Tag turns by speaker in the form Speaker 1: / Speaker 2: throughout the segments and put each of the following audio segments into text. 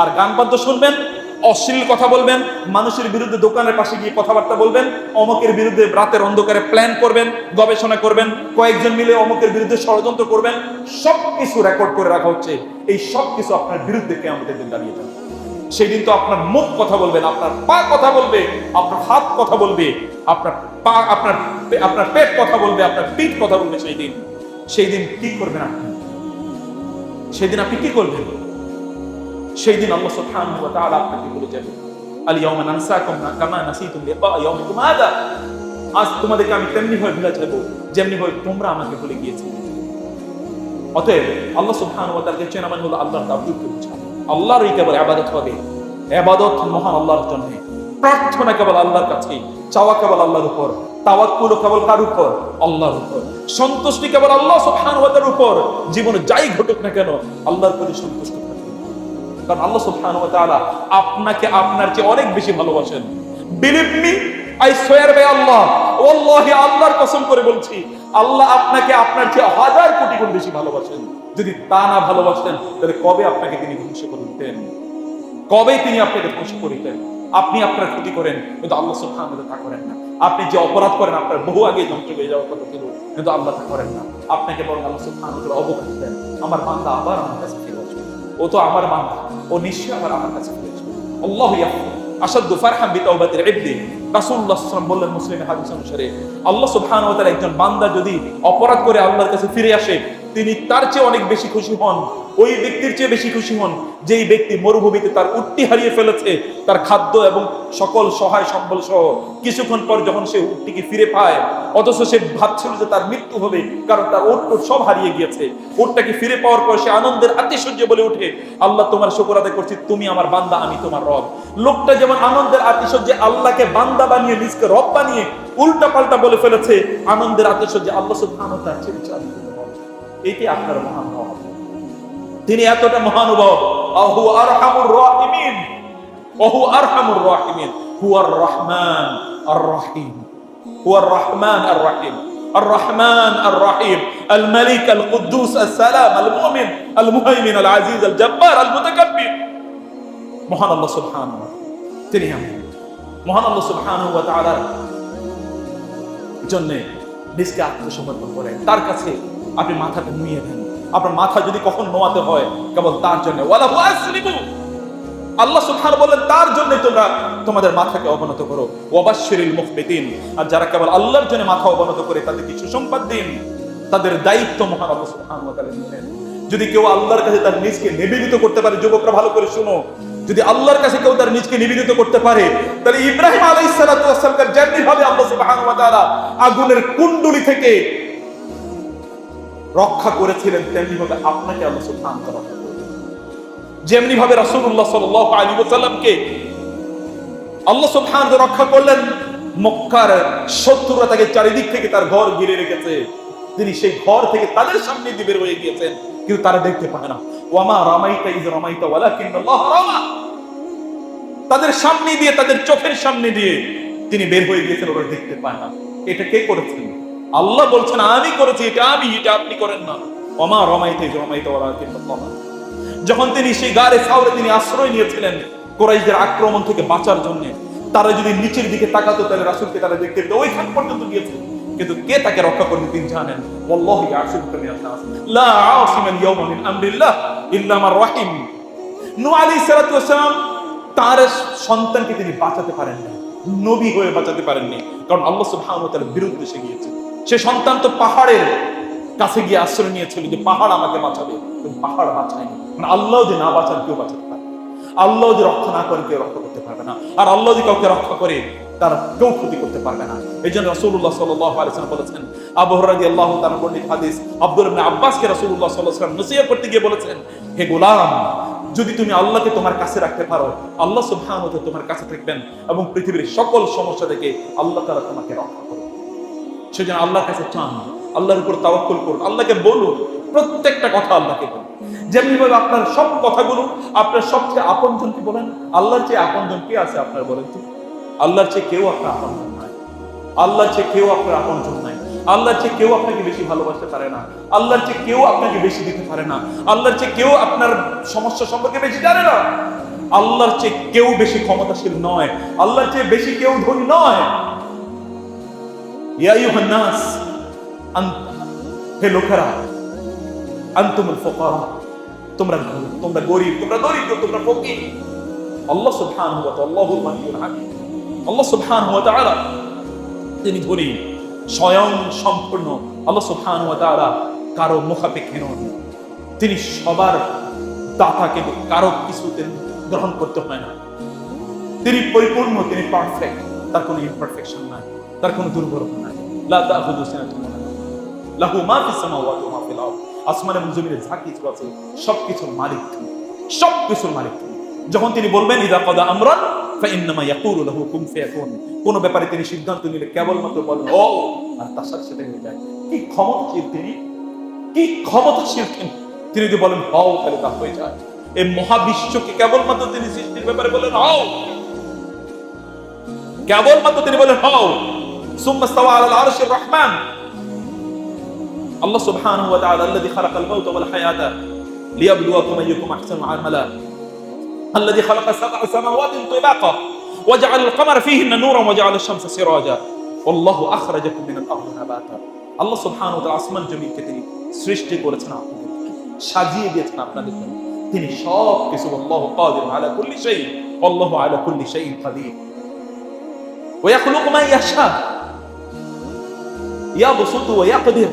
Speaker 1: আর গান বাদ্য শুনবেন, অশ্লীল কথা বলবেন, মানুষের বিরুদ্ধে দোকানের পাশে গিয়ে কথাবার্তা বলবেন, অমকের বিরুদ্ধে রাতের অন্ধকারে প্ল্যান করবেন, গবেষণা করবেন, কয়েকজন মিলে অমকের বিরুদ্ধে ষড়যন্ত্র করবেন সব কিছু রেকর্ড করে রাখা হচ্ছে। এই সব কিছু আপনার বিরুদ্ধে কে আমাদের দিন দাঁড়িয়ে সেই দিন তো আপনার মুখ কথা বলবেন আপনার পা কথা বলবে, আপনার হাত কথা বলবে, আপনার পা, আপনার আপনার পেট কথা বলবে, আপনার পিঠ কথা বলবে সেই দিন। সেই দিন কি করবেন আপনি? সেই দিন আপনি কি করবেন? সেই দিন আল্লাহ সুবহানাহু ওয়া তাআলা আপনাকে বলে যাবে, আল ইয়াউমা নানসাকুম না কামা নাসিতুম লিকা ইয়াউমিকুম হাদা আজ তোমাদেরকে আমি তেমনি ভাবে ভুলে যাব, যেমনি ভাবে তোমরা আমাকে ভুলে গিয়েছিলে। অতএব আল্লাহ সুবহানাহু ওয়া তাআলাকে চেনা মানে হলো আল্লাহর তাওহীদকে বোঝা আল্লাহরই কেবল ইবাদত হবে। ইবাদত মহান আল্লাহর জন্য। প্রার্থনা কেবল আল্লাহর কাছে, চাওয়া কেবল আল্লাহর উপর, তাওয়াক্কুল কেবল কার উপর? আল্লাহর উপর। সন্তুষ্টি কেবল আল্লাহ সুবহানাহু ওয়া তাআলার উপর। জীবনে যাই ঘটুক না কেন, আল্লাহর প্রতি সন্তুষ্ট কারণ আল্লাহ সুবহানাহু আপনাকে আপনার চেয়ে অনেক বেশি ভালোবাসেন। Believe me I swear by Allah ওয়াল্লাহি আল্লাহর কসম করে বলছি, আল্লাহ আপনাকে আপনার চেয়ে হাজার কোটি গুণ বেশি ভালোবাসেন। যদি তা না ভালোবাসতেন, তাহলে কবে আপনাকে তিনি ধ্বংস করে কবে তিনি আপনাকে ধ্বংস করিতেন আপনি আপনার ক্ষতি করেন, কিন্তু আল্লাহ সুবহানাহু তা করেন না। আপনি যে অপরাধ করেন, আপনার বহু আগে ধ্বংস হয়ে যাওয়ার কথা ছিল, কিন্তু আল্লাহ তা করেন না। আপনাকে বরং আল্লাহ সুবহানাহু অবকাশ দেন আমার বান্দা আবার আমার কাছে ও তো আমার বান্দা ও নিশ্চয় আমার আমার কাছে আল্লাহ ইয়াফু আসাদ্দু ফারহাম বিতাওবাতিল ইবদি আলাইহি বললেন মুসলিমের হাদিস অনুসারে, আল্লাহ তাআলা একজন বান্দা যদি অপরাধ করে আল্লাহর কাছে ফিরে আসে, তিনি তার চেয়ে অনেক বেশি খুশি হন, ওই ব্যক্তির চেয়ে বেশি খুশি হন, যেই ব্যক্তি মরুভূমিতে তার হারিয়ে ফেলেছে, তার খাদ্য এবং সকল সহায় সম্বল সহ কিছুক্ষণ পর যখন সে উটটিকে ফিরে পায়, অথচ সে ভাবছিল যে তার মৃত্যু হবে, কারণ তার ওট সব হারিয়ে গিয়েছে। ওটটাকে ফিরে পাওয়ার পর সে আনন্দের আতিশয্য বলে উঠে, আল্লাহ তোমার শুকর আদায় করছি, তুমি আমার বান্দা, আমি তোমার রব। লোকটা যেমন আনন্দের আতিশয্যে আল্লাহকে বান্দা বানিয়ে নিজকে রব বানিয়ে উল্টা পাল্টা বলে ফেলেছে আনন্দের আতিশয্যে আল্লাহ সুবহানাহু ওয়া তাআলা চেয়ে বেশি আনন্দিত হন। এটি আপনার মহান হওয়া তিনি এতটা মহানুভব আহু আরহামুর রাহিমিন ওহু আরহামুর রাহিমিন হুয়ার রহমান আর রহিম হুয়ার রহমান আর রহিম الرحمن الرحيم الملك القدوس السلام المؤمن المهيمن العزيز الجبار المتكبر মহান আল্লাহ সুবহানাহু ওয়া তাআলা তিনি এমন নিজকে আত্মসমর্পণ করে। তার কাছে আপনি মাথাটা দেন। আপনার মাথা যদি কখন নোয়াতে হয়, কেবল তার জন্য। আল্লাহ বলেন তার জন্য তোমরা তোমাদের মাথাকে অবনত করো। ওয়াবাশশিরিল মুখবিতিন আর যারা কেবল আল্লাহর জন্য মাথা অবনত করে, তাদেরকে সুসংবাদ দিন। তাদের দায়িত্ব মহান আল্লাহ তাআলা যদি কেউ আল্লাহর কাছে তার নিজকে নিবেদিত করতে পারে, যুবকরা ভালো করে শুনো। যদি আল্লাহর কাছে কেউ তার নিজকে নিবেদিত করতে পারে, তাহলে ইব্রাহিম আলাইহিস সালাতু ওয়াস সালামকে যেমনি ভাবে আল্লাহ সুবহানাহু আগুনের কুণ্ডলি থেকে রক্ষা করেছিলেন, তেমনি ভাবে আপনাকে আল্লাহ করবেন যেমনি ভাবে রাসূলুল্লাহ সাল্লাল্লাহু আল্লাহ সুবহানাহু রক্ষা করলেন, মক্কার শত্রুরা তাকে চারিদিক থেকে তার ঘর ঘিরে রেখেছে। তিনি সেই ঘর থেকে তাদের সামনে দিয়ে বের হয়ে গিয়েছেন। কিন্তু তারা দেখতে পায় না। ওয়ামা রামাইতা ইজ রামাইতা ওয়ালাকিন্নাল্লাহ রামা। তাদের সামনে দিয়ে, তাদের চোখের সামনে দিয়ে তিনি বের হয়ে গিয়েছেন, ওরা দেখতে পায় না। এটা কে করেছেন? আল্লাহ বলছেন, আমি করেছি, এটা আমি, এটা আপনি করেন না। ওমা রমাইতে রমাইতে ওয়ালাকিন্নাল্লাহ যখন তিনি সেই গারে সাউরে তিনি আশ্রয় নিয়েছিলেন কোরাইশদের আক্রমণ থেকে বাঁচার জন্য, তারা যদি নিচের দিকে তাকাতো, তাহলে রাসূলকে তারা দেখতে পেত। ওইখান পর্যন্ত গিয়েছে কিন্তু কে তাকে রক্ষা করবে তিনি জানেন? ওয়াল্লাহু ইয়াসিমুকা মিনান নাস লা আসিমা আল-ইয়াওমা মিন আমরিল্লাহ ইল্লা মান রাহিম। নূহ আলাইহিস সালাতু ওয়াসালাম তার সন্তানকে তিনি বাঁচাতে পারেন না নবী হয়ে বাঁচাতে পারেননি কারণ আল্লাহ সুবহানাহু ওয়া তাআলার বিরুদ্ধে সে গিয়েছে। সে সন্তান তো পাহাড়ের কাছে গিয়ে আশ্রয় নিয়েছিল যে পাহাড় আমাকে বাঁচাবে। কিন্তু পাহাড় বাঁচায়নি। মানে আল্লাহ যে না বাঁচান কেউ বাঁচাতে পারে আল্লাহ যে রক্ষা না করে, কেউ রক্ষা করতে পারবে না। আর আল্লাহ যদি কাউকে রক্ষা করে তার কেউ ক্ষতি করতে পারবে না। এই জন্য আলাইহি ওয়াসাল্লাম বলেছেন রাদিয়াল্লাহু তাআলা হাদিস, আব্দুল আব্বাসকে ওয়াসাল্লাম নসিহত করতে গিয়ে বলেছেন, হে গোলাম, যদি তুমি আল্লাহকে তোমার কাছে রাখতে পারো, আল্লাহ তোমার কাছে থাকবেন এবং পৃথিবীর সকল সমস্যা থেকে আল্লাহ তাআলা তোমাকে রক্ষা করবেন সেজন্য আল্লাহর কাছে চান, আল্লাহর উপর তাওয়াক্কুল করুন, আল্লাহকে বলুন, প্রত্যেকটা কথা আল্লাহকে বলুন। যেমনি ভাবে আপনার সব কথাগুলো, আপনার সবচেয়ে আপনজন কি বলেন, আল্লাহর চেয়ে আপনজন কে আছে আপনার বলেন তো? আল্লাহর চেয়ে কেউ আপনার আপনজন নাই। আল্লাহর চেয়ে কেউ আপনার আপনজন নাই। আল্লাহর চেয়ে কেউ আপনাকে বেশি ভালোবাসতে পারে না। আল্লাহর চেয়ে কেউ আপনাকে বেশি দিতে পারে না। আল্লাহর চেয়ে কেউ আপনার সমস্যা সম্পর্কে বেশি জানে না। আল্লাহর চেয়ে কেউ বেশি ক্ষমতাশীল নয়। আল্লাহর চেয়ে বেশি কেউ ধনী নয়। ইয়া আইয়ুহান নাস, আন- হে লোকেরা, আনতুমুল তোমরা তোমরা গরিব, তোমরা দরিদ্র, তোমরা ফকির। আল্লাহ সুবহানাহু ওয়া তাআলা আল্লাহুল মালিকুল আল্লাহ সুবহানাহু ওয়া তাআলা, তিনি ধনী, স্বয়ং সম্পূর্ণ। আল্লাহ সুবহানাহু ওয়া তাআলা কারও মুখাপেক্ষী নন। তিনি সবার দাতা কিন্তু কারও কিছুতে গ্রহণ করতে হয় না। তিনি পরিপূর্ণ, তিনি পারফেক্ট তার কোনো ইমপারফেকশন নাই, তার কোনো দুর্বলতা নাই। লা তাখুযু সিনাতুন লাহু মা ফিস সামাওয়াতি ওয়া মা ফিল আরদ। এবং জমিনে যা কিছু আছে, সবকিছুর মালিক সবকিছুর মালিক যখন তিনি বলবেন ইদা কদা আমরান ফাইন্নামা ইয়াকুলু লাহু কুন ফায়াকুন কোন ব্যাপারে তিনি সিদ্ধান্ত নিলে কেবলমাত্র বলেন ও আর তার সাথে সাথে হয়ে যায় কি ক্ষমতাশীল তিনি কি ক্ষমতাশীল তিনি তিনি যদি বলেন হও তাহলে তা হয়ে যায় এই মহাবিশ্বকে কেবলমাত্র তিনি সৃষ্টির ব্যাপারে বলেন হও কেবলমাত্র তিনি বলেন হও সুম্মা ইস্তাওয়া আলাল আরশির রহমান আল্লাহ সুবহানাহু ওয়া তাআলা الذي خلق الموت والحياة ليبلوكم أيكم أحسن عملا الذي خلق سبع سماوات طباقا وجعل القمر فيهن نورا وجعل الشمس سراجا والله أخرجكم من الأرض نباتا আল্লাহ সুবহানাহু ওয়া তাআলা আসমান জমিনকে তিনি সৃষ্টি করেছেন আপনাদেরকে সাজিয়ে দিয়েছেন আপনাদের জন্য তিনি সব কিছু আল্লাহ কাদির আলা কুল্লি শাই আল্লাহু আলা কুল্লি শাইইন কাদির ওয়া ইয়াখলুকু মা ইয়াশা ইয়াবসুতু ওয়া ইয়াকদির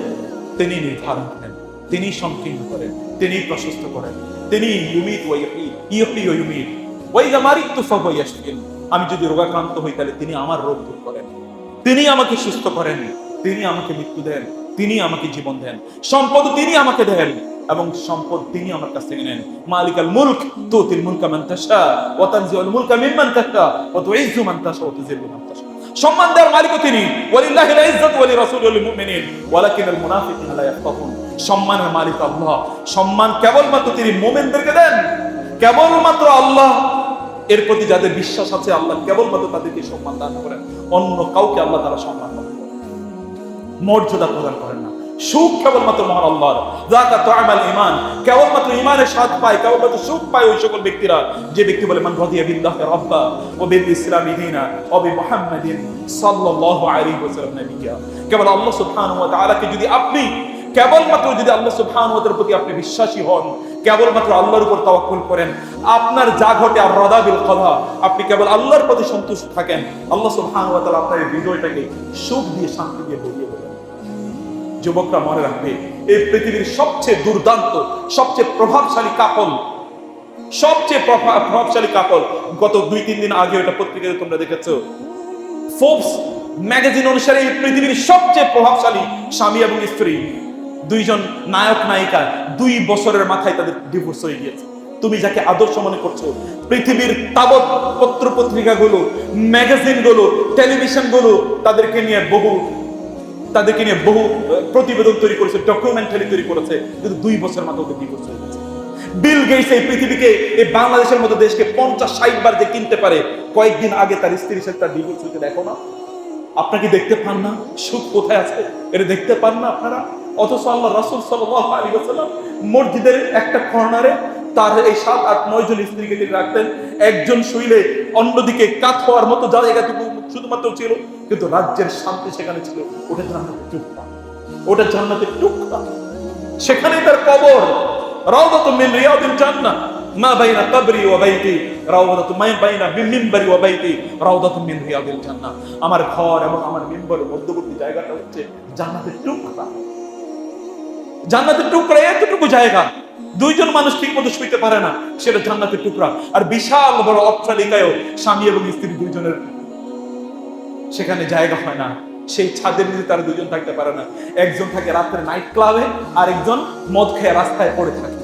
Speaker 1: তিনি নির্ধারণ করেন তিনি সংকীর্ণ করেন তিনি প্রশস্ত করেন তিনি ইউমিত ওয়া ইহয়ী ওয়া ইউমিত। ওয়া ইযা মারিতু ফাহুয়া ইয়াশফিন। আমি যদি রোগাক্রান্ত হই, তাহলে তিনি আমার রোগ দূর করেন। তিনি আমাকে সুস্থ করেন। তিনি আমাকে মৃত্যু দেন। তিনি আমাকে জীবন দেন। সম্পদ তিনি আমাকে দেন এবং সম্পদ তিনি আমার কাছ থেকে নেন। মালিকাল মুলক তুতিল মুলকা মান তাশা ওয়া তানজিউল মুলকা মিম্মান তাশা ওয়া তুইজ্জু মান তাশা ওয়া তুযিল্লু মান তাশা। সম্মান দেওয়ার মালিকও তিনি। ওয়ালিল্লাহিল ইজ্জাতু ওয়া লিরাসূলিহি ওয়াল মুমিনিন ওয়ালাকিনাল মুনাফিকিনা লা ইয়াফকাহুন। সম্মানের মালিক আল্লাহ। সম্মান কেবলমাত্র তিনি মুমিনদেরকে দেন। কেবলমাত্র আল্লাহ। এর প্রতি যাদের বিশ্বাস আছে, আল্লাহ কেবলমাত্র তাদেরকে সম্মান দান করেন। অন্য কাউকে আল্লাহ তারা সম্মান দান করেন মর্যাদা প্রদান করেন না। সুখ কেবলমাত্র মহান আল্লাহর। যাকা তুআমাল ঈমান। কেবলমাত্র ঈমানের স্বাদ পায়, কেবলমাত্র সুখ পায় ওই সকল ব্যক্তিরা। যে ব্যক্তি বলে, মান রাদিয়া বিল্লাহি রাব্বা ওয়া বিল ইসলামি দীনা ওয়া বি মুহাম্মাদিন সাল্লাল্লাহু আলাইহি ওয়াসাল্লাম নবিয়্যা কেবল আল্লাহ সুবহানাহু ওয়া তাআলাকে যদি আপনি কেবলমাত্র যদি আল্লাহ সুবহানাহু প্রতি আপনি বিশ্বাসী হন, কেবলমাত্র আল্লাহর উপর তাওয়াক্কুল করেন, আপনার যা ঘটে আর রাদা বিল কদা, আপনি কেবল আল্লাহর প্রতি সন্তুষ্ট থাকেন, আল্লাহ তাআলা আপনার এই হৃদয়টাকে সুখ দিয়ে শান্তি দিয়ে ভরিয়ে দেবেন। যুবকরা মনে রাখবে, এই পৃথিবীর সবচেয়ে দুর্দান্ত, সবচেয়ে প্রভাবশালী কাপল, সবচেয়ে প্রভা- প্রভাবশালী কাপল, গত দুই, তিন দিন আগে ওটা পত্রিকাতে তোমরা দেখেছ ফোর্বস ম্যাগাজিন অনুসারে এই পৃথিবীর সবচেয়ে প্রভাবশালী স্বামী এবং স্ত্রী। দুইজন নায়ক, নায়িকা দুই বছরের মাথায় তাদের ডিভোর্স হয়ে গিয়েছে। তুমি যাকে আদর্শ মনে করছ, পৃথিবীর তাবৎ পত্র পত্রিকাগুলো ম্যাগাজিনগুলো টেলিভিশনগুলো তাদেরকে নিয়ে বহু, তাদেরকে নিয়ে বহু প্রতিবেদন তৈরি করেছে ডকুমেন্টারি তৈরি করেছে, কিন্তু দুই বছর মাত্র ওদের ডিভোর্স হয়ে গেছে। বিল গেটস এই পৃথিবীকে, এই বাংলাদেশের মতো দেশকে পঞ্চাশ, ষাট বার যে কিনতে পারে, কয়েকদিন আগে তার স্ত্রীর সাথে তার ডিভোর্স হইতে দেখো না। আপনাকে দেখতে পান না? সুখ কোথায় আছে? এটা দেখতে পান না আপনারা? অথচ আল্লাহ রাসূল আলাইহি ওয়াসাল্লাম মসজিদের একটা কর্নারে তার এই সাত, আট, নয় জন স্ত্রীকে তিনি রাখতেন। একজন শুইলে অন্যদিকে কাত হওয়ার মতো জায়গাটুকু শুধুমাত্র ছিল, কিন্তু রাজ্যের শান্তি সেখানে ছিল। ওটা জান্নাতের টুকরা। ওটা জান্নাতের টুকরা। সেখানেই তার কবর। রাউদাতু মিন রিয়াদিল জান্নাহ। মা বাইনা কবরি ওয়া বাইতি। রাউদাতু মা বাইনা মিম্বারি ওয়া বাইতি। রাউদাতু মিন রিয়াদিল জান্নাহ। আমার ঘর এবং আমার মিম্বরের মধ্যবর্তী জায়গাটা হচ্ছে জান্নাতের টুকরা। জান্নাতের টুকরা এতটুকু জায়গা, দুইজন মানুষ ঠিক মতো শুইতে পারে না, সেটা জান্নাতের টুকরা। আর বিশাল বড় অট্টালিকায়ও স্বামী এবং স্ত্রী দুইজনের। সেখানে জায়গা হয় না। সেই ছাদের নিচে তারা দুজন থাকতে পারে না। একজন থাকে রাত্রে নাইট ক্লাবে আর একজন মদ খেয়ে রাস্তায় পড়ে থাকে।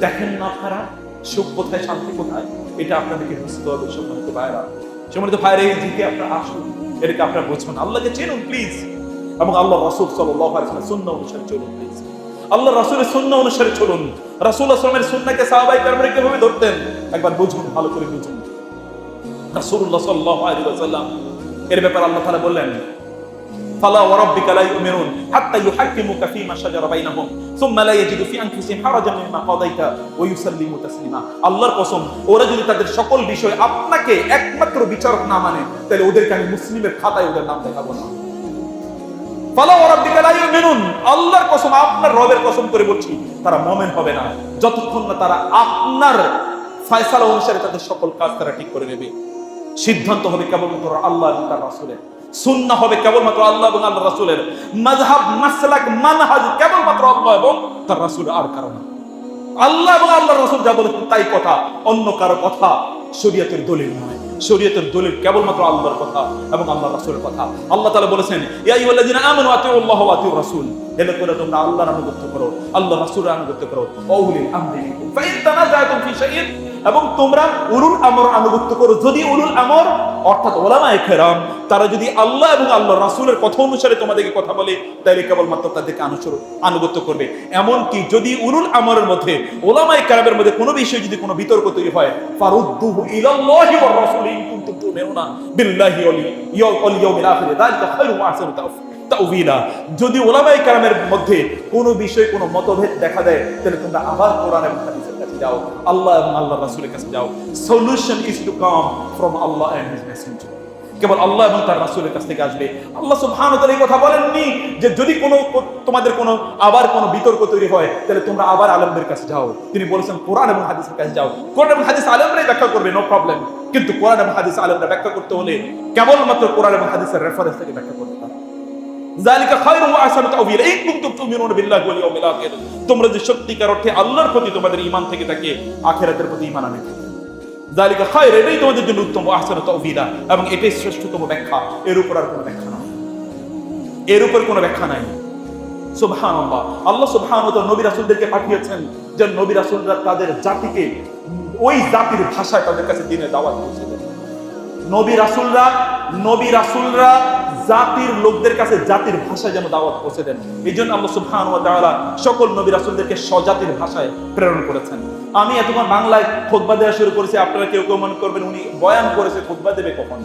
Speaker 1: দেখেন না আপনারা, সুখ কোথায়, শান্তি কোথায়? এটা আপনাদেরকে বুঝতে হবে, সম্মানিত ভাইরা সম্মানিত ভাইরা এই দিকে আপনারা আসুন। এটাকে আপনারা বুঝুন। আল্লাহকে চিনুন প্লিজ এবং আল্লাহ রাসূল ওয়াসাল্লাম, সুন্নাহ অনুসারে চলুন প্লিজ আল্লাহ রাসূলের সুন্নাহ অনুসারে চলুন। রাসূল আসলামের সুন্নাহকে সাহাবায়ে কেরামরা কীভাবে ধরতেন? একবার বুঝুন, ভালো করে বুঝুন। রাসূলুল্লাহ সাল্লাল্লাহু আলাইহি ওয়াসাল্লাম, এর ব্যাপারে আল্লাহ তাআলা বললেন ওয়ারাব্বিকা লা ইউমিনুন হাত্তা ইউহাক্কিমুকা ফীমা শাজারা বাইনাহুম, সুম্মা লা ইয়াজিদু ফি আনফুসিহিম হারাজান মিম্মা কাদাইতা ওয়া ইউসাল্লিমু তাসলিমা। আল্লাহর কসম, ওরা যদি তাদের সকল বিষয় আপনাকে একমাত্র বিচারক না মানে তাহলে ওদেরকে আমি মুসলিমের খাতায় ওদের নাম দেখাবো না। আল্লাহর কসম, আপনার রবের কসম করে বলছি, তারা হবে না। যতক্ষণ না তারা আপনার অনুসারে তাদের সকল কাজ তারা ঠিক করে নেবে। সিদ্ধান্ত হবে কেবলমাত্র আল্লাহ এবং তার রাসূলের। সুন্নাহ হবে কেবলমাত্র আল্লাহ এবং আল্লাহ রাসূলের। মাযহাব, মাসলাক, মানহাজ কেবলমাত্র আল্লাহ এবং তার রাসূল, আর কারণ আল্লাহ এবং আল্লাহ রাসূল যা বলেছেন তাই কথা, অন্য কারও কথা শরীয়তের দলিল নয়। শরীয়তের দলিল কেবলমাত্র আল্লাহর কথা এবং আল্লাহ রাসূলের কথা। আল্লাহ তাআলা বলেছেন, ইয়া আইয়ুহাল্লাযিনা আমানু আতিউল্লাহ ওয়া আতিউর রাসূল এলে করে তোমরা আল্লাহর আনুগত্য করো আল্লাহ রাসূলের আনুগত্য করো, ওউলিল আমরি মিনকুম, ফাইন তানাজাতুম ফি শাইইন এবং তোমরা উলুল আমর আনুগত্য করো। যদি উলুল আমর, অর্থাৎ ওলামায়ে কেরাম, তারা যদি আল্লাহ এবং আল্লাহ রাসূলের কথা অনুসারে তোমাদেরকে কথা বলে তাহলে কেবলমাত্র তাদেরকে অনুসরণ আনুগত্য করবে। এমনকি যদি উলুল আমরের মধ্যে, ওলামায়ে কেরামের মধ্যে কোনো বিষয়ে যদি কোনো বিতর্ক তৈরি হয়, ফারুদ্দুহু যদি ওলামায়ে কেরামের মধ্যে কোনো বিষয়ে, কোনো মতভেদ দেখা দেয় তাহলে তোমরা আবার কোরআন এবং হাদিসের কাছে যাও। আল্লাহ এবং আল্লাহ রাসূলের কাছে যাও। Solution is to come from Allah and his messenger কেবল আল্লাহ এবং তার রাসূলের কাছ থেকে আসবে। আল্লাহ তাআলা এই কথা বলেননি যে যদি কোনো তোমাদের কোনো আবার কোনো বিতর্ক তৈরি হয়, তাহলে তোমরা আবার আলেমদের কাছে যাও। তিনি বলেছেন, কোরআন এবং হাদিসের কাছে যাও। কোরআন এবং হাদিস আলেমরাই ব্যাখ্যা করবে নো প্রবলেম কিন্তু কোরআন এবং হাদিস আলেমরা ব্যাখ্যা করতে হলে কেবলমাত্র কোরআন এবং হাদিসের রেফারেন্স থেকে ব্যাখ্যা পারে জালিকা খায়রু ওয়া আহসানু তাওয়িলা ইন তোমরা যে সত্যিকার অর্থে আল্লাহর প্রতি তোমাদের ঈমান থেকে থাকে, আখিরাতের প্রতি ঈমান আনে। জালিকা খায়র, এটাই তোমাদের জন্য উত্তম ওয়া আহসানু এবং এটাই শ্রেষ্ঠতম ব্যাখ্যা। এর উপর আর কোনো ব্যাখ্যা নাই। এর উপর কোনো ব্যাখ্যা নাই। সুবহানাল্লাহ। আল্লাহ সুবহানাহু ওয়া তাআলা নবী রাসূলদেরকে পাঠিয়েছেন যে নবী রাসূলরা তাদের জাতিকে, ওই জাতির ভাষায় তাদের কাছে দিনে দাওয়াত পৌঁছে দেন নবী রাসূলরা নবী রাসূলরা জাতির লোকদের কাছে জাতির ভাষায় যেন দাওয়াত পৌঁছে দেন। এই জন্য আল্লাহ সুবহানাহু ওয়া তাআলা সকল নবী রাসূলদেরকে স্বজাতির ভাষায় প্রেরণ করেছেন। আমি এতক্ষণ বাংলায় খুতবা দেওয়া শুরু করেছি, আপনারা কেউ কেউ মনে করবেন উনি বয়ান করেছে, খুতবা দেবে কখন?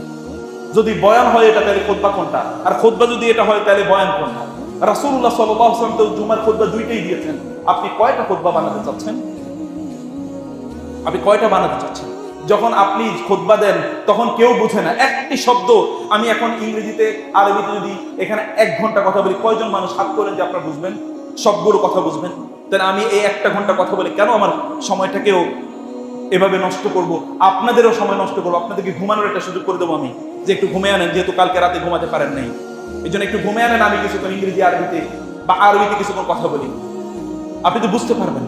Speaker 1: যদি বয়ান হয় এটা তাহলে খুতবা কোনটা? আর খুতবা যদি এটা হয় তাহলে বয়ান কোনটা? রাসূলুল্লাহ সাল্লাল্লাহু আলাইহি তো জুমার খুতবা দুইটাই দিয়েছেন। আপনি কয়টা খুতবা বানাতে চাচ্ছেন? আপনি কয়টা বানাতে চাচ্ছেন? যখন আপনি খোদবা দেন, তখন কেউ বুঝে না। একটি শব্দ, আমি এখন ইংরেজিতে, আরবিতে যদি এখানে এক ঘণ্টা কথা বলি, কয়জন মানুষ হাত করেন যে আপনারা বুঝবেন? সবগুলো কথা বুঝবেন। তাহলে আমি এই একটা ঘণ্টা কথা বলি, কেন আমার সময়টাকেও এভাবে নষ্ট করব? আপনাদেরও সময় নষ্ট করব। আপনাদেরকে ঘুমানোর একটা সুযোগ করে দেবো আমি, যে একটু ঘুমে আনেন, যেহেতু কালকে রাতে ঘুমাতে পারেন নাই। এই জন্য একটু ঘুমে আনেন, আমি কিছুক্ষণ ইংরেজি, আরবিতে বা আরবিতে কিছুক্ষণ কথা বলি। আপনি তো বুঝতে পারবেন।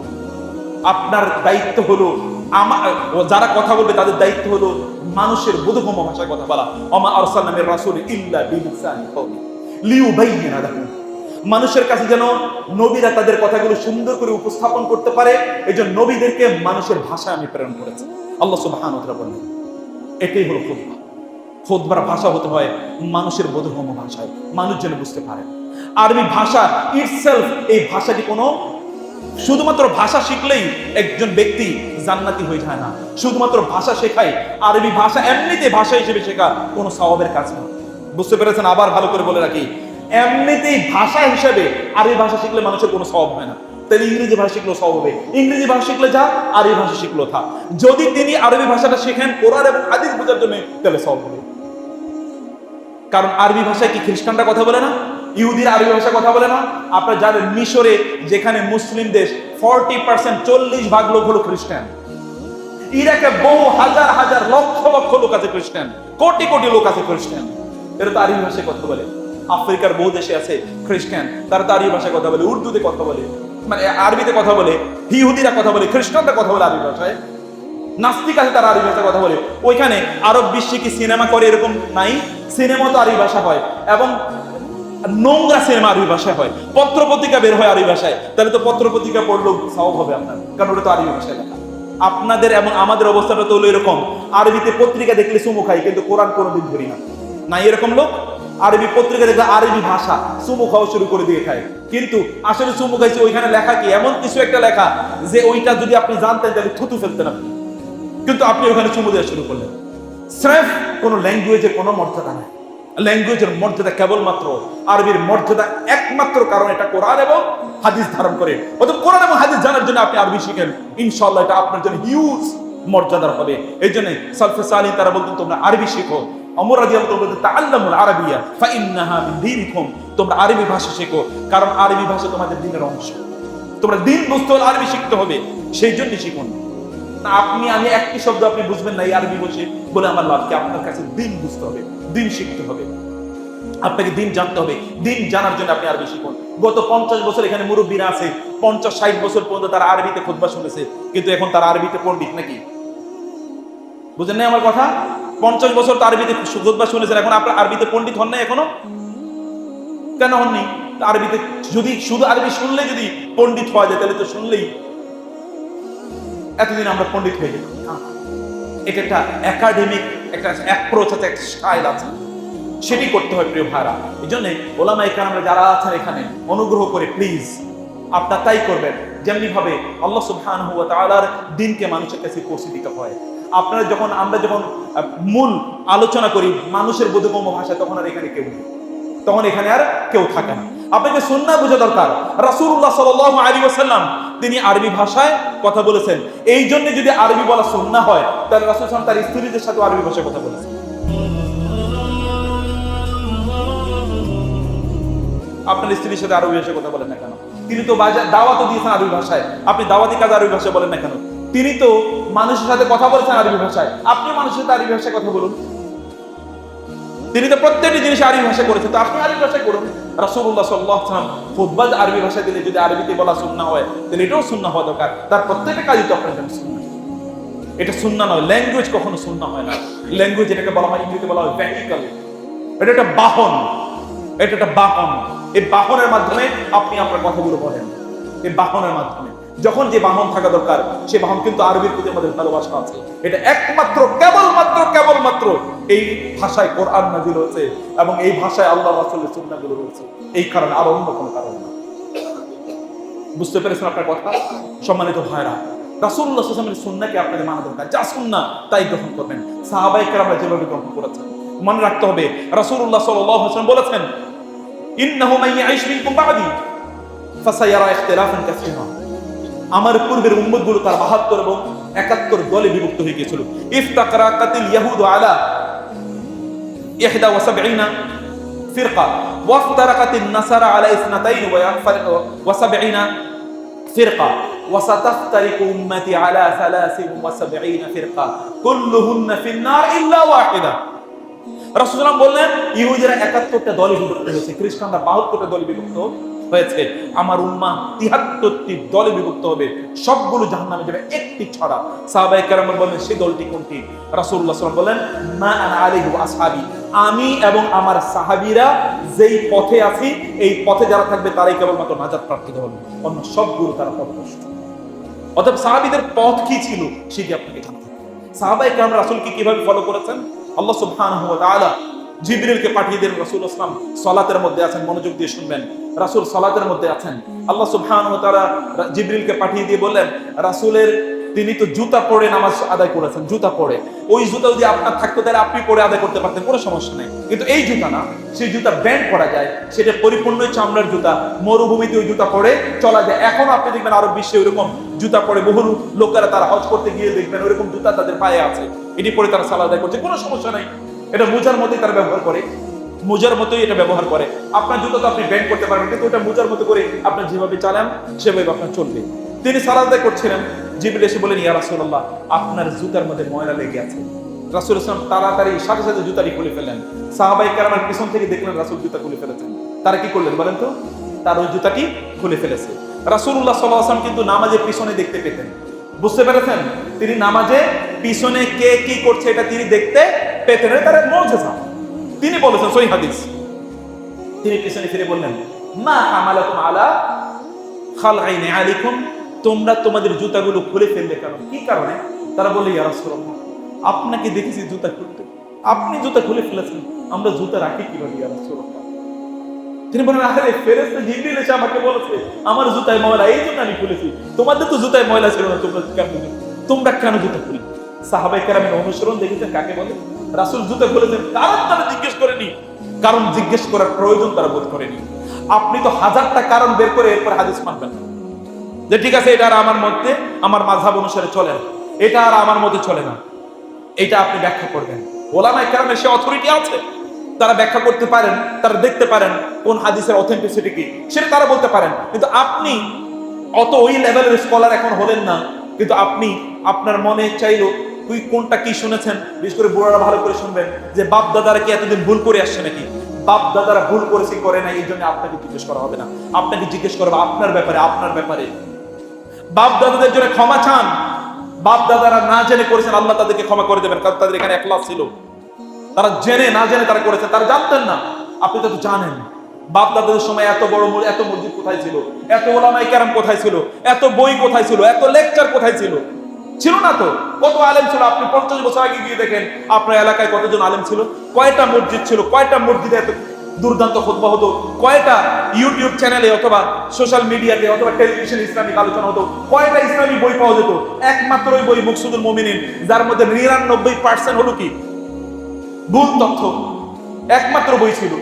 Speaker 1: আপনার দায়িত্ব হলো আমার যারা কথা বলবে তাদের দায়িত্ব হলো মানুষের বোধগম্য ভাষায় কথা বলা। অমা আরসাল নামের রাসূল ইল্লা মানুষের কাছে যেন নবীরা তাদের কথাগুলো সুন্দর করে উপস্থাপন করতে পারে এই জন্য নবীদেরকে মানুষের ভাষায় আমি প্রেরণ করেছি। আল্লাহ তাআলা বলেন, এটাই হলো খুতবা। খুতবার ভাষা হতে হয় মানুষের বোধগম্য ভাষায়। মানুষ যেন বুঝতে পারে। আরবি ভাষা ইটসেলফ এই ভাষাটি কোনো শুধুমাত্র ভাষা শিখলেই একজন ব্যক্তি জান্নাতি হয়ে যায় না। শুধুমাত্র ভাষা শেখায় আরবি ভাষা এমনিতে ভাষা হিসেবে শেখা কোনো স্বভাবের কাজ না। বুঝতে পেরেছেন? আবার ভালো করে বলে রাখি, এমনিতেই ভাষা হিসেবে আরবি ভাষা শিখলে মানুষের কোনো স্বভাব হয় না। তাহলে ইংরেজি ভাষা শিখলেও সব হবে। ইংরেজি ভাষা শিখলে যা, আরবি ভাষা শিখলো থা। যদি তিনি আরবি ভাষাটা শেখেন, কোরআন এবং হাদিস বোঝার জন্য তাহলে সব হবে। কারণ আরবি ভাষায় কি খ্রিস্টানরা কথা বলে না? ইহুদিরা আরবি ভাষা কথা বলে না। আপনারা জানেন মিশরে যেখানে মুসলিম দেশ ফর্টি পার্সেন্ট চল্লিশ ভাগ লোক হলো খ্রিস্টান। ইরাকে বহু হাজার হাজার লক্ষ লক্ষ লোক আছে খ্রিস্টান। কোটি কোটি লোক আছে খ্রিস্টান। এরা তো আরবি ভাষায় কথা বলে। আফ্রিকার বহু দেশে আছে খ্রিস্টান। তারা তো আরবি ভাষায় কথা বলে, উর্দুতে কথা বলে মানে আরবিতে কথা বলে, ইহুদিরা কথা বলে, খ্রিস্টানরা কথা বলে আরবি ভাষায়। নাস্তিক আছে তারা আরবি ভাষায় কথা বলে। ওইখানে আরব বিশ্বে কি সিনেমা করে এরকম? নাই। সিনেমা তো আরবি ভাষা হয়। এবং নোংরা সিনেমা আরবি ভাষায় হয়। পত্র পত্রিকা বের হয় আরবি ভাষায়। তাহলে তো পত্র পত্রিকা পড়লেও সহব হবে আপনার, কারণ ওটা তো আরবি ভাষায় লেখা। আপনাদের এবং আমাদের অবস্থাটা তো হলো এরকম। আরবিতে পত্রিকা দেখলে সুমু খাই কিন্তু কোরআন কোনোদিন ধরি না। নাই এরকম লোক? আরবি পত্রিকা দেখলে আরবি ভাষা সুমু খাওয়া শুরু করে দিয়ে খায়। কিন্তু আসলে সুমু খাইছে ওইখানে লেখা কি? এমন কিছু একটা লেখা যে ওইটা যদি আপনি জানতেন তাহলে থুতু ফেলতেন আপনি। কিন্তু আপনি ওখানে চুমু দেওয়া শুরু করলেন। স্রেফ কোনো ল্যাঙ্গুয়েজের কোনো মর্যাদা নাই। ল্যাঙ্গুয়েজের মর্যাদা কেবলমাত্র আরবির মর্যাদা একমাত্র কারণ এটা কোরআন এবং হাদিস ধারণ করে। অত কোরআন এবং হাদিস জানার জন্য আপনি আরবি শিখেন ইনশাল্লাহ এটা আপনার জন্য হিউজ মর্যাদার হবে। এই জন্য সালফে সালি তারা বলতেন, তোমরা আরবি শিখো। শেখো, কারণ আরবি ভাষা তোমাদের অংশ। তোমরা দিন বুঝতে আরবি শিখতে হবে, সেই জন্য আপনি, আমি একটি শব্দ আপনি বুঝবেন না আরবি বসে, বলে আমার লাভ আপনার কাছে দিন বুঝতে হবে। দিন শিখতে হবে। আপনাকে দিন জানতে হবে। দিন জানার জন্য আপনি আরবি শিখুন। গত পঞ্চাশ বছর এখানে মুরব্বীরা আছে। পঞ্চাশ, ষাট বছর পর্যন্ত তারা আরবিতে খুতবা শুনেছে। কিন্তু এখন তারা আরবিতে পণ্ডিত নাকি? বুঝেন না আমার কথা? পঞ্চাশ বছর তো আরবিতে খুতবা শুনেছেন। এখন আপনার আরবিতে পণ্ডিত হন না এখনও? কেন হননি? আরবিতে যদি শুধু আরবি শুনলে যদি পণ্ডিত হওয়া যায়, তাহলে তো শুনলেই। এতদিন আমরা পণ্ডিত হয়ে না। এটা একটা একাডেমিক একটা অ্যাপ্রোচ আছে একটা স্টাইল আছে। সেটি করতে হয় প্রিয় ভাইরা এই জন্য ওলামা আমরা যারা আছেন এখানে, অনুগ্রহ করে প্লিজ আপনার তাই করবেন। যেমনি ভাবে আল্লাহ সুবহান হুয়া তাআলার দিনকে মানুষের কাছে পৌঁছে দিতে হয়। আপনারা যখন, আমরা যখন মূল আলোচনা করি মানুষের বোধগম্য ভাষা তখন আর এখানে কেউ নেই। তখন এখানে আর কেউ থাকে না। আপনাকে সুন্নাহ বোঝা দরকার। রাসূলুল্লাহ সাল্লাল্লাহু আলাইহি ওয়াসাল্লাম, তিনি আরবি ভাষায় কথা বলেছেন। এই জন্য যদি আরবি বলা সুন্নাহ হয়, তাহলে রাসূল সাল্লাল্লাহু তার স্ত্রীদের সাথে আরবি ভাষায় কথা বলেছেন। আপনার স্ত্রীর সাথে আরবি ভাষায় কথা বলেন না কেন? তিনি তো দাওয়াতও দিয়েছেন আরবি ভাষায়। আপনি দাওয়াতি কাজ আরবি ভাষায় বলেন না কেন? তিনি তো মানুষের সাথে কথা বলেছেন আরবি ভাষায়। আপনি মানুষের সাথে আরবি ভাষায় কথা বলুন। তিনি তো প্রত্যেকটি জিনিস আরবি ভাষায় করেছেন তো আপনি আরবি ভাষায় করুন। রাসূলুল্লাহ সাল্লাল্লাহু আলাইহি ওয়াসাল্লাম আরবি ভাষায় দিলে যদি আরবিতে বলা সুন্নাহ হয়, তাহলে এটাও সুন্নাহ হওয়া দরকার। তার প্রত্যেকটা কাজই তো আপনার জন্য সুন্নাহ। এটা সুন্নাহ নয় ল্যাঙ্গুয়েজ কখনো সুন্নাহ হয় না। ল্যাঙ্গুয়েজ এটাকে বলা হয়, ইংরেজিতে বলা হয় ভেহিকল এটা একটা বাহন। এটা একটা বাহন। এই বাহনের মাধ্যমে আপনি আপনার কথাগুলো বলেন। এই বাহনের মাধ্যমে। যখন যে বাহন থাকা দরকার, সে বাহন কিন্তু আরবির প্রতি আমাদের ভালোবাসা আছে। এটা একমাত্র, কেবলমাত্র কেবলমাত্র এই ভাষায় কোরআন নাজিল হয়েছে এবং এই ভাষায় আল্লাহ রাসূলের সুন্নাহগুলো রয়েছে। এই কারণে আর অন্য কোনো কারণ না। বুঝতে পেরেছেন আপনার কথা? সম্মানিত ভাইরা সাল্লাল্লাহু আলাইহি সুন্নাহকে আপনাদের মানা দরকার। যা সুন্নাহ, তাই গ্রহণ করবেন। সাহাবায়ে আমরা যেভাবে গ্রহণ করেছেন, মনে রাখতে হবে সাল্লাল্লাহু আলাইহি ওয়াসাল্লাম বলেছেন, ইন্নাহু মান ইয়াইশ মিনকুম বা'দি, ফাসায়ারা ইখতিলাফান কাসীরা। আমার পূর্বের উম্মতগুলো তার 72 এবং 71 দলে বিভক্ত হয়ে গিয়েছিল ইফতাকরাকাতিল ইয়াহুদ আলা 71 فرقة وافترقت النصارى على اثنتين وسبعين فرقة وستفترق أمتي على ثلاث وسبعين فرقة كلهن في النار إلا واحدة রাসূলুল্লাহ বললেন ইহুদিরা 71টা দলে বিভক্ত হয়েছে খ্রিস্টানরা 72টা দলে বিভক্ত হয়েছে। আমার উম্মাহ 73টি দলে বিভক্ত হবে। সবগুলো জাহান্নামে যাবে একটি ছড়া। সাহাবায়ে কেরাম বললেন সেই দলটি কোনটি? সাল্লাল্লাহু বলেন মা আনা আলাইহি আসহাবি। আমি এবং আমার সাহাবীরা যেই পথে আছি, এই পথে যারা থাকবে, তারাই কেবলমাত্র নাজাত প্রাপ্ত হবে। অন্য সবগুলো তারা পথভ্রষ্ট। অতএব সাহাবীদের পথ কি ছিল, সেটি আপনাকে জানতে হবে। সাহাবায়ে কেরাম রাসূলকে কীভাবে ফলো করেছেন? আল্লাহ সুবহানাহু জিবরিলকে পাঠিয়ে দিলেন রাসূল ইসলাম সালাতের মধ্যে আছেন, মনোযোগ দিয়ে শুনবেন। রাসূল সালাতের মধ্যে আছেন। আল্লাহ সুবহানাহু ওয়া তাআলা জিবরিলকে পাঠিয়ে দিয়ে বললেন, রাসূলের তিনি তো জুতা পরে নামাজ আদায় করেছেন, জুতা পরে। ওই জুতা যদি আপনার থাকতো তাহলে আপনি পরে আদায় করতে পারতেন, কোনো সমস্যা নেই। কিন্তু এই জুতা না, সেই জুতা ব্যান্ড করা যায়, সেটা পরিপূর্ণ চামড়ার জুতা, মরুভূমিতে ওই জুতা পরে চলা যায়। এখন আপনি দেখবেন আরব বিশ্বে ওইরকম জুতা পরে বহু লোকেরা তারা হজ করতে গিয়ে দেখবেন ওইরকম জুতা তাদের পায়ে আছে। এটি পরে তারা সালা আদায় করছে, কোনো সমস্যা নাই। এটা মোজার মতোই তারা ব্যবহার করে। মোজার মতোই এটা ব্যবহার করে। আপনার জুতো তো আপনি ব্যান্ড করতে পারবেন, কিন্তু ওটা মোজার মতো করে আপনি যেভাবে চালান, সেভাবে আপনার চলবে। তিনি সালাদ আদায় করছিলেন। জিবিল এসে বলেন ইয়া রাসূলুল্লাহ, আপনার জুতার মধ্যে ময়লা লেগে আছে। রাসূল ইসলাম তাড়াতাড়ি সাথে সাথে জুতাটি খুলে ফেললেন। সাহাবাই কারামের পিছন থেকে দেখলেন রাসূল জুতা খুলে ফেলেছেন। তারা কি করলেন বলেন তো? তার ওই জুতাটি খুলে ফেলেছে। রাসূলুল্লাহ সাল্লাল্লাহু আলাইহি ওয়াসাল্লাম কিন্তু নামাজের পিছনে দেখতে পেতেন। বুঝতে পেরেছেন? তিনি নামাজে পিছনে কে কি করছে এটা তিনি দেখতে পেতেন তার মৌজেজা তিনি বলেছেন, সহি হাদিস। তিনি পিছনে ফিরে বললেন, মা আমালাকুম আলা খালআইনি আলাইকুম তোমরা তোমাদের জুতাগুলো খুলে ফেললে কেন? কি কারণে? তারা বলে ইয়া আপনাকে দেখেছি জুতা খুলতে। আপনি জুতা খুলে ফেলেছেন, আমরা জুতা রাখি কীভাবে, ইয়া তিনি বলেন আরে, ফেরেশতা জিবরিল এসে আমাকে বলেছে, আমার জুতায় ময়লা, এই জন্য আমি খুলেছি। তোমাদের তো জুতায় ময়লা ছিল না, তোমরা কেন তোমরা কেন জুতা খুলি সাহাবাই কেরামের অনুসরণ দেখেছেন কাকে বলে? রাসূল জুতা খুলেছেন কারণ তারা জিজ্ঞেস করেনি। কারণ জিজ্ঞেস করার প্রয়োজন তারা বোধ করেনি। আপনি তো হাজারটা কারণ বের করে এরপর হাদিস মানবেন না। যে ঠিক আছে, এটা আর আমার মধ্যে, আমার মাঝহাব অনুসারে চলে না। এটা আর আমার মধ্যে চলে না। এটা আপনি ব্যাখ্যা করবেন। ওলামাই কারণে সে অথরিটি আছে। তারা ব্যাখ্যা করতে পারেন, তারা দেখতে পারেন কোন হাদিসের অথেন্টিসিটি কি। সেটা তারা বলতে পারেন। কিন্তু আপনি অত ওই লেভেলের স্কলার এখন হলেন না। কিন্তু আপনি আপনার মনে চাইলো তুই কোনটা কি শুনেছেন? বিশেষ করে বুড়ারা ভালো করে শুনবেন যে বাপ দাদারা কি এতদিন ভুল করে আসছে নাকি? বাপ দাদারা ভুল করেছে, করে না এই জন্য আপনাকে জিজ্ঞেস করা হবে না। আপনাকে জিজ্ঞেস করব আপনার ব্যাপারে আপনার ব্যাপারে। বাপ দাদাদের জন্য ক্ষমা চান। বাপ দাদারা না জেনে করেছেন, আল্লাহ তাদেরকে ক্ষমা করে দেবেন, কারণ তাদের এখানে একলাস ছিল। তারা জেনে, না জেনে তারা করেছে, তারা জানতেন না। আপনি তো জানেন বাপ দাদাদের সময় এত বড় এত মসজিদ কোথায় ছিল? এত ওলামাই কেরাম কোথায় ছিল? এত বই কোথায় ছিল? এত লেকচার কোথায় ছিল? ছিল না তো? কত আলেম ছিল? আপনি পঞ্চাশ বছর আগে গিয়ে দেখেন, আপনার এলাকায় কতজন আলেম ছিল? কয়টা মসজিদ ছিল? কয়টা মসজিদে এত দুর্দান্ত খুতবা হতো? কয়টা ইউটিউব চ্যানেলে অথবা সোশ্যাল মিডিয়াতে অথবা টেলিভিশন ইসলামিক আলোচনা হতো? কয়টা ইসলামিক বই পাওয়া যেত? একমাত্র ওই বই মুকসুদুল মমিনিন, যার মধ্যে নিরানব্বই পার্সেন্ট হলো কি? ভুল তথ্য। একমাত্র বই ছিল।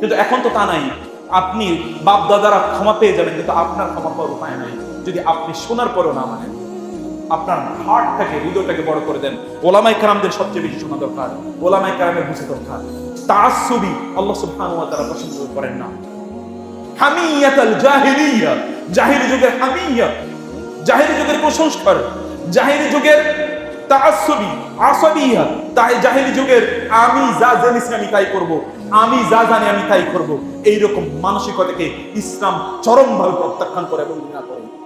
Speaker 1: কিন্তু এখন তো তা নাই। আপনি বাপ দাদারা ক্ষমা পেয়ে যাবেন, কিন্তু আপনার ক্ষমা পাওয়ার উপায় নাই। যদি আপনি শোনার পরও না মানেন। আপনার হার্টটাকে, হৃদয়টাকে বড় করে দেন। ওলামাই কারামদের সবচেয়ে বেশি শোনা দরকার। ওলামাই কারামের বুঝে দরকার। তার ছবি আল্লাহ সুবহানাহু ওয়া তাআলা পছন্দ করেন না। হামিয়াতাল জাহিলিয়া। জাহিলি যুগের হামিয়া। জাহিলি যুগের কুসংস্কার। জাহিলি যুগের তাআসসুবি, আসাবিয়া। তাই জাহিলি যুগের আমি যা জেনেছি আমি তাই করব। আমি যা জানি আমি তাই করব। এই রকম মানসিকতাকে ইসলাম চরমভাবে প্রত্যাখ্যান করে এবং ঘৃণা করে।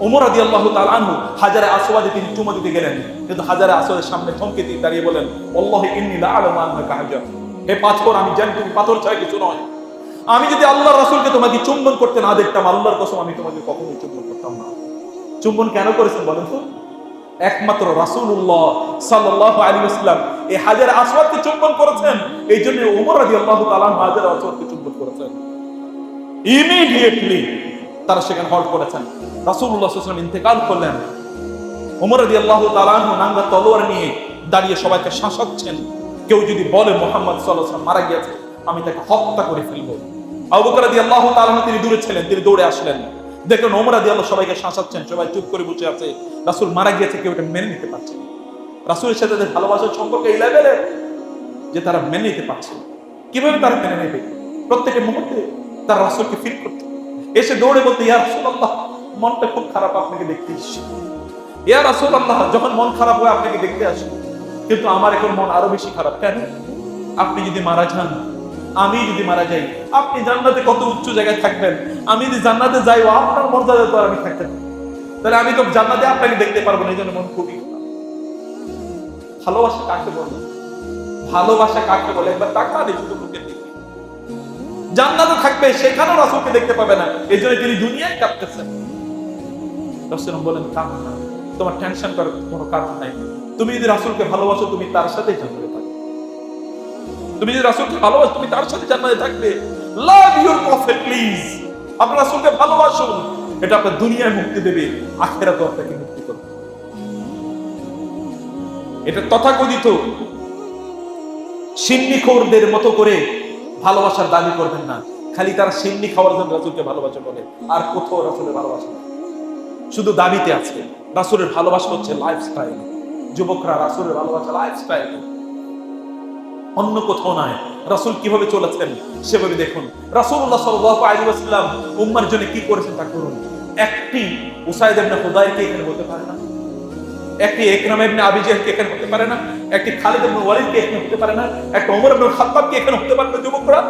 Speaker 1: ওমর রাদিয়াল্লাহু তাআলা আনহু হাজারে আসওয়াদে তিনি চুমা দিতে গেলেন। কিন্তু হাজারে আসওয়াদের সামনে থমকে দিয়ে দাঁড়িয়ে বলেন আল্লাহি ইন্নী হে পাথর, আমি জানি তুমি পাথর ছাড়া কিছু নয়। আমি যদি আল্লাহর রাসূলকে তোমাকে চুম্বন করতে না দেখতাম, আল্লাহর কসম আমি তোমাকে কখনোই চুম্বন করতাম না। চুম্বন কেন করেছেন বলেন তো? একমাত্র রাসূলুল্লাহ সাল্লাল্লাহু আলাইহি ওয়াসাল্লাম এই হাজার আসওয়াদকে চুম্বন করেছেন। এই জন্য ওমর তাআলা আনহু হাজার আসওয়াদকে চুম্বন করেছেন। ইমিডিয়েটলি তারা সেখানে হল্ট করেছেন। সাল্লাল্লাহু ইন্তেকাল করলেন। ওমর রাদিয়াল্লাহু তাআলা আনহু নাঙ্গা তলোয়ার নিয়ে দাঁড়িয়ে সবাইকে শাসাচ্ছেন। কেউ যদি বলে মোহাম্মদ ওয়াসাল্লাম মারা গিয়েছে, আমি তাকে হত্যা করে ফেলব। আবু বকর রাদিয়াল্লাহু তাআলা আনহু, তিনি দূরে ছিলেন, তিনি দৌড়ে আসলেন। দেখলেন ওমর রাদিয়াল্লাহু সবাইকে শাসাচ্ছেন, সবাই চুপ করে বসে আছে। রাসূল মারা গিয়েছে, কেউ এটা মেনে নিতে পারছে। রাসূলের সাথে তাদের ভালোবাসার সম্পর্ক এই লেভেলে যে তারা মেনে নিতে পারছে কীভাবে তারা মেনে নেবে? প্রত্যেকের মুহূর্তে তারা রাসূলকে ফিল করতে। এসে দৌড়ে বলতে, ইয়া রাসূলুল্লাহ মনটা খুব খারাপ, আপনাকে দেখতে এসেছি। ইয়া রাসূলুল্লাহ, যখন মন খারাপ হয়, আপনাকে দেখতে আসি। কিন্তু আমার এখন মন আরও বেশি খারাপ। কেন? আপনি যদি মারা যান, আমি যদি মারা যাই, আপনি জান্নাতে কত উচ্চ জায়গায় থাকবেন? আমি যদি জান্নাতে যাই, ও আপনার মর্যাদা তো আমি থাকতে তাহলে আমি তো জান্নাতে আপনাকে দেখতে পারব না এই জন্য মন খুবই ভালোবাসা কাকে বলে? ভালোবাসা কাকে বলে? একবার তাকা দেখি শুধু লোকের দিকে। জান্নাতে থাকবে, সেখানেও রাসূলকে দেখতে পাবে না। এই জন্য তিনি দুনিয়ায় কাঁদতেছেন রাসূল বলেন কাঁদ না, তোমার টেনশন করার কোনো কারণ নাই। তুমি যদি রাসূলকে ভালোবাসো, তুমি তার সাথেই জান্নাতে থাকবে। তুমি যদি রাসূলকে ভালোবাসো, তুমি তার সাথে জান্নাতে থাকবে। লাভ ইউর প্রফেট প্লিজ আপনি রাসূলকে ভালোবাসুন, এটা আপনার দুনিয়ায় মুক্তি দেবে আখেরাতে আপনাকে মুক্তি করবে। এটা তথাকথিত সিন্নিখোরদের মতো করে ভালোবাসার দাবি করবেন না। খালি তারা সিন্নি খাওয়ার জন্য রাসূলকে ভালোবাসা বলে, আর কোথাও রাসূলের ভালোবাসা। শুধু দাবিতে আছে রাসূলের ভালোবাসা হচ্ছে লাইফস্টাইল যুবকরা রাসূলের ভালোবাসা লাইফস্টাইল অন্য কোথাও নয়। রাসূল কীভাবে চলেছেন সেভাবে দেখুন। ওয়াসাল্লাম উম্মার জন্য কি করেছেন তা করুন। একটি উসাইদ ইবনে হুদায়রকে এখানে হতে পারে না। একটি একরাম ইবনে এখানে হতে পারে না। একটি খালিদ ইবনে ওয়ালিদকে এখানে হতে পারে না। একটা ওমর ইবনে এখানে হতে পারে না যুবকরা।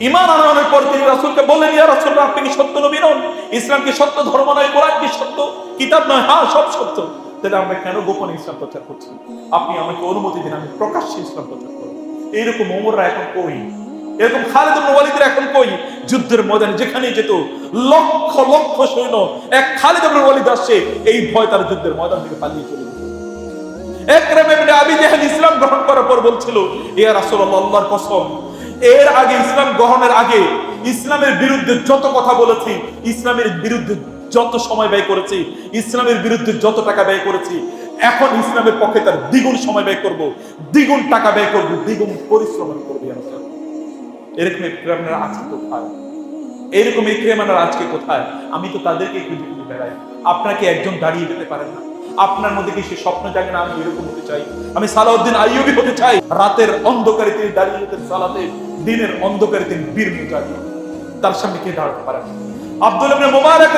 Speaker 1: ইমান আনয়নের পর তিনি রাসূলকে বললেন, ইয়া রাসূলুল্লাহ, আপনি কি সত্য নবী নন? ইসলাম কি সত্য? ধর্ম নয়, কোরআন কি সত্য? কিতাব নয় হ্যাঁ সব সত্য। তাহলে আমরা কেন গোপনে ইসলাম প্রচার করছি? আপনি আমাকে অনুমতি দিন, আমি প্রকাশ্যে ইসলাম প্রচার করব। এইরকম ওমররা এখন কই? এরকম খালেদ ওয়ালিদের এখন কই? যুদ্ধের ময়দানে যেখানে যেত, লক্ষ লক্ষ সৈন্য, এক খালেদ ওয়ালিদ আসছে, এই ভয় তার যুদ্ধের ময়দান থেকে পালিয়ে চলে একরাম ইবনে আবি জাহেল ইসলাম গ্রহণ করার পর বলছিল, ইয়া রাসূলুল্লাহ, আল্লাহর কসম এর আগে, ইসলাম গ্রহণের আগে ইসলামের বিরুদ্ধে যত কথা বলেছি, ইসলামের বিরুদ্ধে যত সময় ব্যয় করেছি, ইসলামের বিরুদ্ধে যত টাকা ব্যয় করেছি, এখন ইসলামের পক্ষে তার দ্বিগুণ সময় ব্যয় করব। দ্বিগুণ টাকা ব্যয় করব, দ্বিগুণ পরিশ্রম করব এরকম ইকরামরা আজকে কোথায়? এরকম ইকরামারা আজকে কোথায়? আমি তো তাদেরকে খুঁজে বেড়াই। আপনাকে একজন দাঁড়িয়ে যেতে পারেন না। আপনার মধ্যে কি সে স্বপ্ন জাগে না আমি এরকম হতে চাই? আমি সালাউদ্দিন আইয়ুবি হতে চাই। রাতের অন্ধকারে তিনি দাঁড়িয়ে যেতেন সালাতে, দিনের অন্ধকারে তিনি বীর মুজাহিদ। তার সামনে কে দাঁড়াতে পারেন আব্দুল ইবনে মুবারক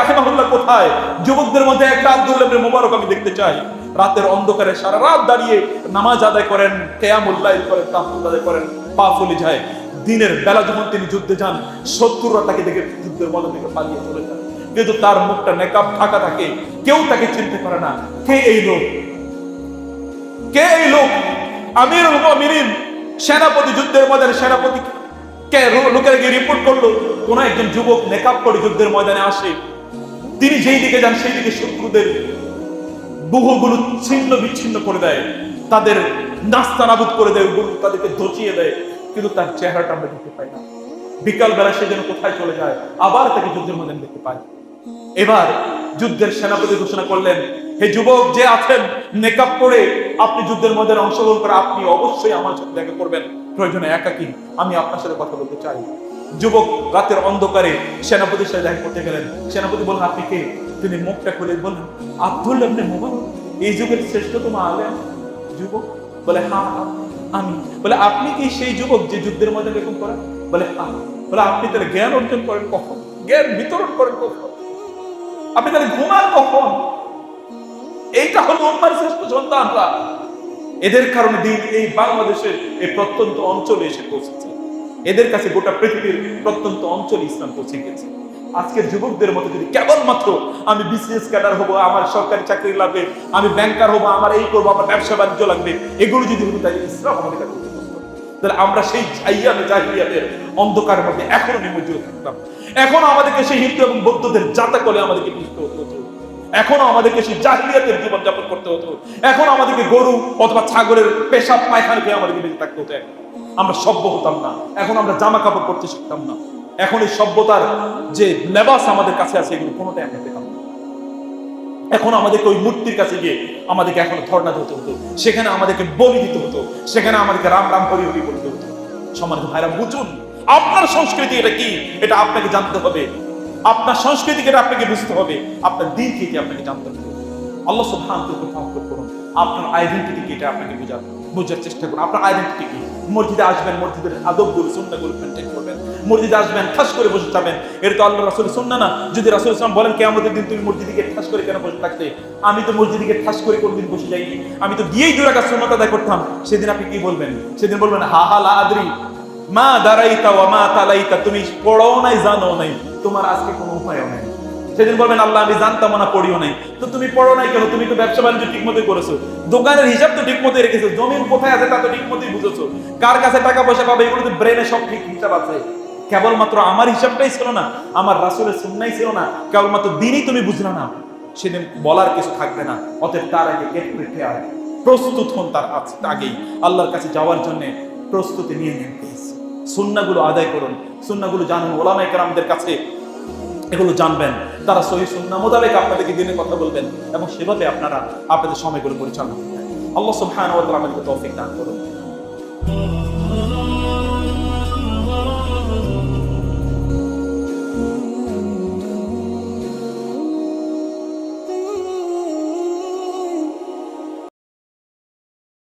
Speaker 1: রাহিমাহুল্লাহ কোথায়? যুবকদের মধ্যে একটা আব্দুল ইবনে মুবারক আমি দেখতে চাই। রাতের অন্ধকারে সারা রাত দাঁড়িয়ে নামাজ আদায় করেন, কেয়ামুল লাইল করেন আদায় করেন, পা ফুলে যায়। দিনের বেলা যখন তিনি যুদ্ধে যান, শত্রুরা তাকে দেখে যুদ্ধের মধ্যে থেকে পালিয়ে চলে যান। কিন্তু তার মুখটা নেকাব ঢাকা থাকে। কেউ তাকে চিনতে পারে না। কে এই লোক? কে এই লোক? আমির মুমিনিন, সেনাপতি যুদ্ধের ময়দানে সেনাপতি কে লোকেরা গিয়ে রিপোর্ট করল, কোন একজন যুবক নেকাব করে যুদ্ধের ময়দানে আসে। তিনি যেই দিকে যান, সেই দিকে শত্রুদের বুহগুলো ছিন্ন বিচ্ছিন্ন করে দেয়। তাদের নাস্তা নাবুদ করে দেয় ওগুলো তাদেরকে ধচিয়ে দেয়। কিন্তু তার চেহারাটা আমরা দেখতে পাই না। বিকালবেলা সে যেন কোথায় চলে যায়, আবার তাকে যুদ্ধের মধ্যে দেখতে পাই এবার যুদ্ধের সেনাপতি ঘোষণা করলেন হে যুবক যে আছেন মেকআপ করে আপনি যুদ্ধের মধ্যে অংশগ্রহণ করে আপনি অবশ্যই আমার সাথে দেখা করবেন। প্রয়োজনে একাকি আমি আপনার সাথে কথা বলতে চাই। যুবক রাতের অন্ধকারে সেনাপতির সাথে দেখা করতে গেলেন। সেনাপতি বললেন আপনি কে? তিনি মুখটা খুলে বললেন আব্দুল আপনি মোবারক। এই যুগের শ্রেষ্ঠতম আলেন যুবক বলে হ্যাঁ, আমি। বলে আপনি কি সেই যুবক যে যুদ্ধের মধ্যে এরকম করেন? বলে হ্যাঁ বলে আপনি তাহলে জ্ঞান অর্জন করেন কখন? জ্ঞান বিতরণ করেন কখন? আপনি তাহলে ঘুমান কখন? এইটা হলো উম্মার শ্রেষ্ঠ সন্তানরা। এদের কারণে দিন এই বাংলাদেশের এই প্রত্যন্ত অঞ্চলে এসে পৌঁছেছে। এদের কাছে গোটা পৃথিবীর প্রত্যন্ত অঞ্চলে ইসলাম পৌঁছে গেছে। আজকের যুবকদের মতো যদি কেবলমাত্র আমি বিসিএস ক্যাডার হব, আমার সরকারি চাকরি লাগবে আমি ব্যাংকার হব, আমার এই করব, আমার ব্যবসা বাণিজ্য লাগবে, এগুলো যদি হতো তাহলে ইসলাম আমাদের কাছে। তাহলে আমরা সেই জাইয়াতে জাহিয়াতের অন্ধকারের মধ্যে এখনও নিমজ্জিত থাকতাম। এখনও আমাদেরকে সেই হিন্দু এবং বৌদ্ধদের জাতা কলে আমাদেরকে পিষ্ট হতে। এখনও আমাদেরকে সেই জাহিলিয়াতের জীবনযাপন করতে হতো। এখন আমাদেরকে গরু অথবা ছাগলের পেশাব, পায়খানা খেয়ে আমাদেরকে বেঁচে থাকতে হতো। আমরা সভ্য হতাম না। এখন আমরা জামা কাপড় পরতে শিখতাম না। এখন এই সভ্যতার যে লেবাস আমাদের কাছে আছে, এগুলো কোনোটাই আমরা পেতাম এখন আমাদেরকে ওই মূর্তির কাছে গিয়ে আমাদেরকে এখন ধর্ণা দিতে হতো। সেখানে আমাদেরকে বলি দিতে হতো। সেখানে আমাদেরকে রাম রাম হরি হরি বলতে হতো। সমাজ ভাইরা, বুঝুন, আপনার সংস্কৃতি এটা কি? এটা আপনাকে জানতে হবে। আপনার সংস্কৃতিকে এটা আপনাকে বুঝতে হবে। আপনার দিন কি আপনাকে জানতে হবে। আল্লাহ সুবহানাহু ওয়া করুন আপনার আইডেন্টিটি কি এটা আপনাকে বোঝার বোঝার চেষ্টা করুন। আপনার আইডেন্টিটি কি? মসজিদে আসবেন, মসজিদের আদবগুলো সুন্নাহগুলো মেনটেন করবেন। মসজিদে আসবেন, ঠাস করে বসে যাবেন এর তো আল্লাহ রাসূল সুন্নাহ না। যদি রাসূল ইসলাম বলেন, কিয়ামতের দিন তুমি মসজিদে গিয়ে ঠাস করে কেন বসে থাকতে? আমি তো মসজিদে গিয়ে ঠাস করে কোনদিন বসে যাইনি। আমি তো গিয়েই দুই রাকাত সুন্নাত আদায় করতাম। সেদিন আপনি কি বলবেন? সেদিন বলবেন, হা হা, লা আদরি। মা দারাইতা ওয়া মা তালাইতা। তুমি পড়ো নাই জানো নাই। তোমার আজকে কোনো উপায় নাই। সেদিন বলবেন, আল্লাহ, আমি জানতাম না, পড়িও নাই। তো তুমি পড়ো নাই কেন? তুমি তো ব্যবসা বাণিজ্য ঠিক মতোই করেছ। দোকানের হিসাব তো ঠিক মতোই রেখেছো। জমিন কোথায় আছে তা তো ঠিক মতোই বুঝেছ। কার কাছে টাকা পয়সা পাবে এগুলো তো ব্রেনে সব ঠিক হিসাব আছে। কেবলমাত্র আমার হিসাবটাই ছিল না, আমার রাসুলের সুন্নাই ছিল না, কেবলমাত্র দিনই তুমি বুঝলে না, সেদিন বলার কিছু থাকবে না, অতএব তার আগে গেট প্রিপেয়ার প্রস্তুত হন তার আগেই, আল্লাহর কাছে যাওয়ার জন্য প্রস্তুতি নিয়ে নেন প্লিজ সুন্নাগুলো আদায় করুন সুন্নাগুলো জানুন ওলামাই কারামদের কাছে এগুলো জানবেন, তারা সহি সুন্না মোতাবেক আপনাদেরকে দিনে কথা বলবেন, এবং সেভাবে আপনারা আপনাদের সময়গুলো পরিচালনা করবেন। আল্লাহ সুবহানাহু ওয়া তাআলা আমাদেরকে তৌফিক দান করুন।